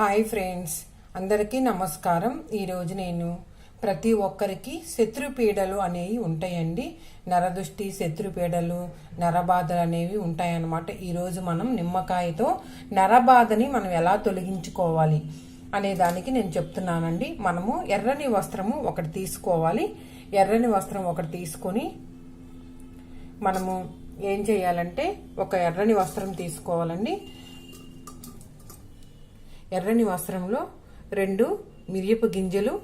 Hi friends అందరికీ నమస్కారం. ఈరోజు నేను ప్రతి ఒక్కరికి శత్రుపీడలు అనేవి ఉంటాయండి. నరదృష్టి శత్రుపీడలు నరబాధలు అనేవి ఉంటాయన్నమాట. ఈరోజు మనం నిమ్మకాయతో నరబాధని మనం ఎలా తొలగించుకోవాలి అనే దానికి నేను చెప్తున్నానండి. మనము ఎర్రని వస్త్రము ఒకటి తీసుకోవాలి. ఎర్రని వస్త్రం ఒకటి తీసుకొని మనము ఏం చేయాలంటే ఒక ఎర్రని వస్త్రం తీసుకోవాలండి. ఎర్రని వస్త్రంలో రెండు మిరియపు గింజలు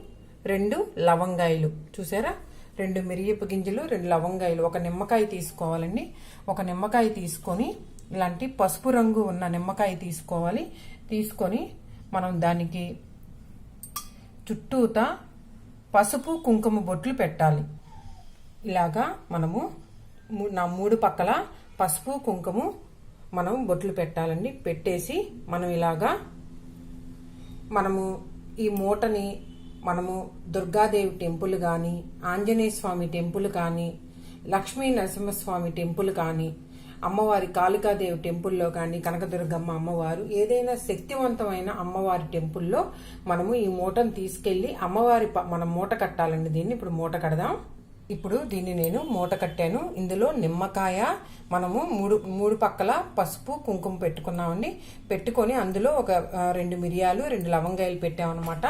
రెండు లవంగాయలు. చూసారా? రెండు మిరియపు గింజలు రెండు లవంగాయలు. ఒక నిమ్మకాయ తీసుకోవాలండి. ఒక నిమ్మకాయ తీసుకొని ఇలాంటి పసుపు రంగు ఉన్న నిమ్మకాయ తీసుకోవాలి. తీసుకొని మనం దానికి చుట్టూత పసుపు కుంకుమ బొట్లు పెట్టాలి. ఇలాగా మనము నా మూడు పక్కల పసుపు కుంకుమ మనం బొట్లు పెట్టాలండి. పెట్టేసి మనం ఇలాగా మనము ఈ మూటని మనము దుర్గాదేవి టెంపుల్ కానీ ఆంజనేయ స్వామి టెంపుల్ కానీ లక్ష్మీ నరసింహస్వామి టెంపుల్ కానీ అమ్మవారి కాళికాదేవి టెంపుల్లో కానీ కనకదుర్గమ్మ అమ్మవారు ఏదైనా శక్తివంతమైన అమ్మవారి టెంపుల్లో మనము ఈ మూటను తీసుకెళ్ళి అమ్మవారి ప- మనం మూట కట్టాలండి దీన్ని. ఇప్పుడు మూట కడదాం. ఇప్పుడు దీన్ని నేను మూట కట్టాను. ఇందులో నిమ్మకాయ మనము మూడు మూడు పక్కల పసుపు కుంకుమ పెట్టుకున్నామండి. పెట్టుకొని అందులో ఒక రెండు మిరియాలు రెండు లవంగాయలు పెట్టామన్నమాట.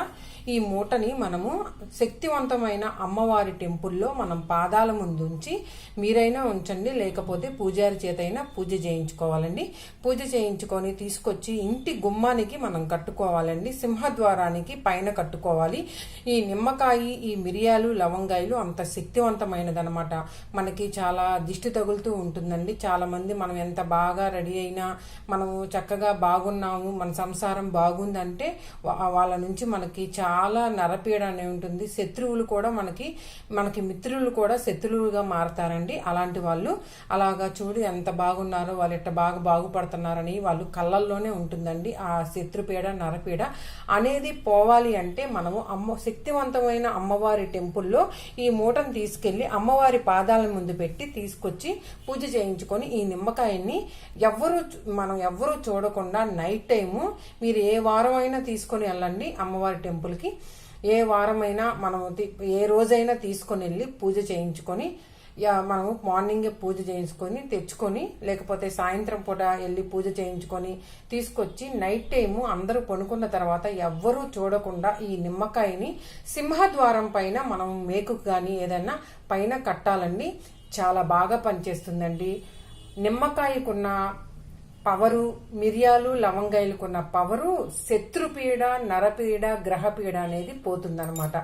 ఈ మూటని మనము శక్తివంతమైన అమ్మవారి టెంపుల్లో మనం పాదాల ముందు ఉంచి మీరైనా ఉంచండి లేకపోతే పూజారి చేతైనా పూజ చేయించుకోవాలండి. పూజ చేయించుకొని తీసుకొచ్చి ఇంటి గుమ్మానికి మనం కట్టుకోవాలండి. సింహద్వారానికి పైన కట్టుకోవాలి. ఈ నిమ్మకాయ ఈ మిరియాలు లవంగాయలు అంత శక్తివంతమైనదనమాట మనకి చాలా దిష్టి తగులుతూ ఉంటుందండి. చాలామంది మనం ఎంత బాగా రెడీ అయినా మనము చక్కగా బాగున్నాము మన సంసారం బాగుందంటే వాళ్ళ నుంచి మనకి చాలా నరపీడ అనే ఉంటుంది. శత్రువులు కూడా మనకి మనకి మిత్రులు కూడా శత్రువులుగా మారతారండి. అలాంటి వాళ్ళు అలాగా చూడు ఎంత బాగున్నారో వాళ్ళు ఎట్ట బాగా బాగుపడుతున్నారని వాళ్ళు కళ్ళల్లోనే ఉంటుందండి. ఆ శత్రుపీడ నరపీడ అనేది పోవాలి అంటే మనము అమ్మ శక్తివంతమైన అమ్మవారి టెంపుల్లో ఈ మూటను తీసుకెళ్ళి అమ్మవారి పాదాల ముందు పెట్టి తీసుకొచ్చి పూజ చేయించుకొని ఈ నిమ్మకాయని ఎవ్వరు మనం ఎవ్వరూ చూడకుండా నైట్ టైము మీరు ఏ వారం అయినా తీసుకొని వెళ్ళండి అమ్మవారి టెంపుల్కి. ఏ వారమైనా మనం ఏ రోజైనా తీసుకొని వెళ్ళి పూజ చేయించుకొని మనము మార్నింగే పూజ చేయించుకొని తెచ్చుకొని లేకపోతే సాయంత్రం పూట వెళ్ళి పూజ చేయించుకొని తీసుకొచ్చి నైట్ టైము అందరూ పనుకున్న తర్వాత ఎవ్వరూ చూడకుండా ఈ నిమ్మకాయని సింహద్వారం పైన మనం మేకు కానీ ఏదైనా పైన కట్టాలండి. చాలా బాగా పనిచేస్తుందండి. నిమ్మకాయకున్న పవరు మిరియాలు లవంగాయలకున్న పవరు శత్రుపీడ నరపీడ గ్రహపీడ అనేది పోతుందన్నమాట.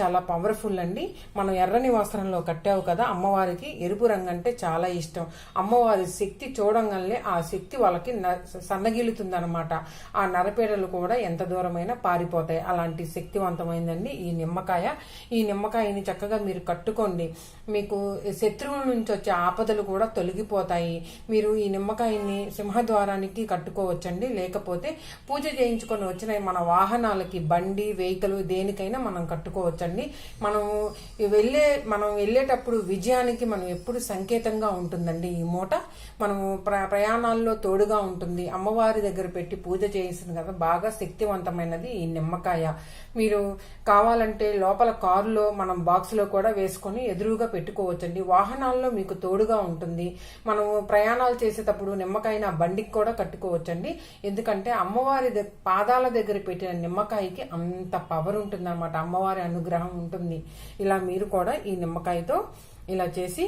చాలా పవర్ఫుల్ అండి. మనం ఎర్రని వస్త్రంలో కట్టావు కదా అమ్మవారికి ఎరుపు రంగు అంటే చాలా ఇష్టం. అమ్మవారి శక్తి చూడంగానే ఆ శక్తి వాళ్ళకి సన్నగిలుతుందన్నమాట ఆ నరపీడలు కూడా ఎంత దూరమైనా పారిపోతాయి. అలాంటి శక్తివంతమైందండి ఈ నిమ్మకాయ. ఈ నిమ్మకాయని చక్కగా మీరు కట్టుకోండి. మీకు శత్రువుల నుంచి వచ్చే ఆపదలు కూడా తొలగిపోతాయి. మీరు ఈ నిమ్మకాయని సింహ ద్వారానికి కట్టుకోవచ్చండి. లేకపోతే పూజ చేయించుకొని వచ్చిన మన వాహనాలకి బండి వెహికల్ దేనికైనా మనం కట్టుకోవచ్చండి. మనం వెళ్ళే మనం వెళ్ళేటప్పుడు విజయానికి మనం ఎప్పుడు సంకేతంగా ఉంటుందండి ఈ మూట. మనము ప్ర ప్రయాణాల్లో తోడుగా ఉంటుంది. అమ్మవారి దగ్గర పెట్టి పూజ చేసిన కదా బాగా శక్తివంతమైనది ఈ నిమ్మకాయ. మీరు కావాలంటే లోపల కారులో మనం బాక్స్లో కూడా వేసుకొని ఎదురుగా పెట్టుకోవచ్చండి. వాహనాల్లో మీకు తోడుగా ఉంటుంది. మనము ప్రయాణాలు చేసేటప్పుడు నిమ్మకాయ బండి బండికి కూడా కట్టుకోవచ్చండి. ఎందుకంటే అమ్మవారి పాదాల దగ్గర పెట్టిన నిమ్మకాయకి అంత పవర్ ఉంటుంది అమ్మవారి అనుగ్రహం ఉంటుంది. ఇలా మీరు కూడా ఈ నిమ్మకాయతో ఇలా చేసి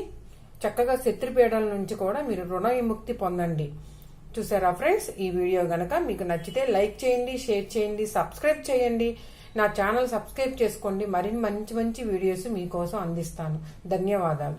చక్కగా శత్రుపీడల నుంచి కూడా మీరు రుణ విముక్తి పొందండి. చూసారా ఫ్రెండ్స్? ఈ వీడియో గనక మీకు నచ్చితే లైక్ చేయండి షేర్ చేయండి సబ్స్క్రైబ్ చేయండి. నా ఛానల్ సబ్స్క్రైబ్ చేసుకోండి. మరిన్ని మంచి మంచి వీడియోస్ మీకోసం అందిస్తాను. ధన్యవాదాలు.